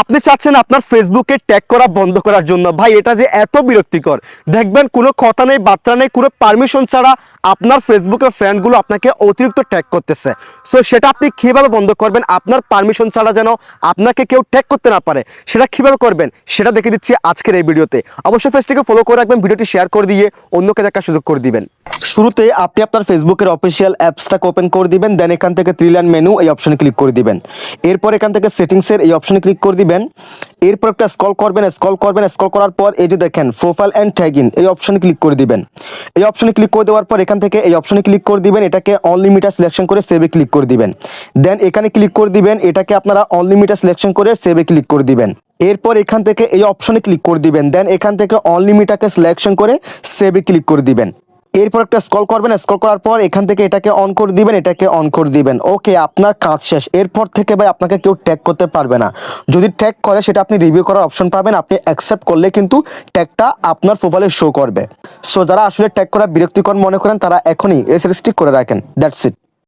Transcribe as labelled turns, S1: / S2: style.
S1: আপনি চাচ্ছেন আপনার ফেসবুকে ট্যাগ করা বন্ধ করার জন্য। ভাই, এটা যে এত বিরক্তিকর। দেখবেন, কোনো কথা নেই, বার্তা নেই, কোনো পারমিশন ছাড়া আপনার ফেসবুকের ফ্রেন্ডগুলো আপনাকে অতিরিক্ত ট্যাগ করতেছে। সো সেটা আপনি কীভাবে বন্ধ করবেন? আপনার পারমিশন ছাড়া যেন আপনাকে কেউ ট্যাগ করতে না পারে। সেটা কীভাবে করবেন? সেটা দেখে দিচ্ছি আজকের এই ভিডিওতে। অবশ্যই ফেসটিকে ফলো করে রাখবেন, ভিডিওটি শেয়ার করে দিয়ে অন্যকে দেখার সুযোগ করে দিবেন। শুরুতে আপনি আপনার ফেসবুকের অফিসিয়াল অ্যাপসটাকে ওপেন করে দিবেন দেন এখান থেকে লাইন মেনু এই অপশনে ক্লিক করে দিবেন এরপর এখান থেকে সেটিংসের এই অপশনে ক্লিক করে দিবেন এরপর একটা স্কল করবেন স্কল করবেন স্কল করার পর এই যে দেখেন প্রোফাইল অ্যান্ড ট্যাগিং এই অপশনে ক্লিক করে দিবেন এই অপশনে ক্লিক করে দেওয়ার পর এখান থেকে এই অপশনে ক্লিক করে দিবেন এটাকে অনলিমিটার সিলেকশন করে সেভে ক্লিক করে দিবেন দেন এখানে ক্লিক করে দিবেন এটাকে আপনারা অনলিমিটার সিলেকশন করে সেভে ক্লিক করে দিবেন এরপর এখান থেকে এই অপশনে ক্লিক করে দিবেন দেন এখান থেকে অনলিমিটাকে সিলেকশন করে সেভে ক্লিক করে দিবেন এরপর একটা স্কল করবেন স্কল করার পর এখান থেকে এটাকে অন করে দিবেন, এটাকে অন করে দিবেন। ওকে আপনার কাজ শেষ। এরপর থেকে ভাই আপনাকে কেউ ট্যাগ করতে পারবে না। যদি ট্যাগ করে, সেটা আপনি রিভিউ করার অপশন পাবেন। আপনি অ্যাকসেপ্ট করলে কিন্তু ট্যাগটা আপনার প্রোফাইলে শো করবে। সো যারা আসলে ট্যাগ করা বিরক্তিকর মনে করেন, তারা এখনই এস রেস্ট্রিক করে রাখেন। That's it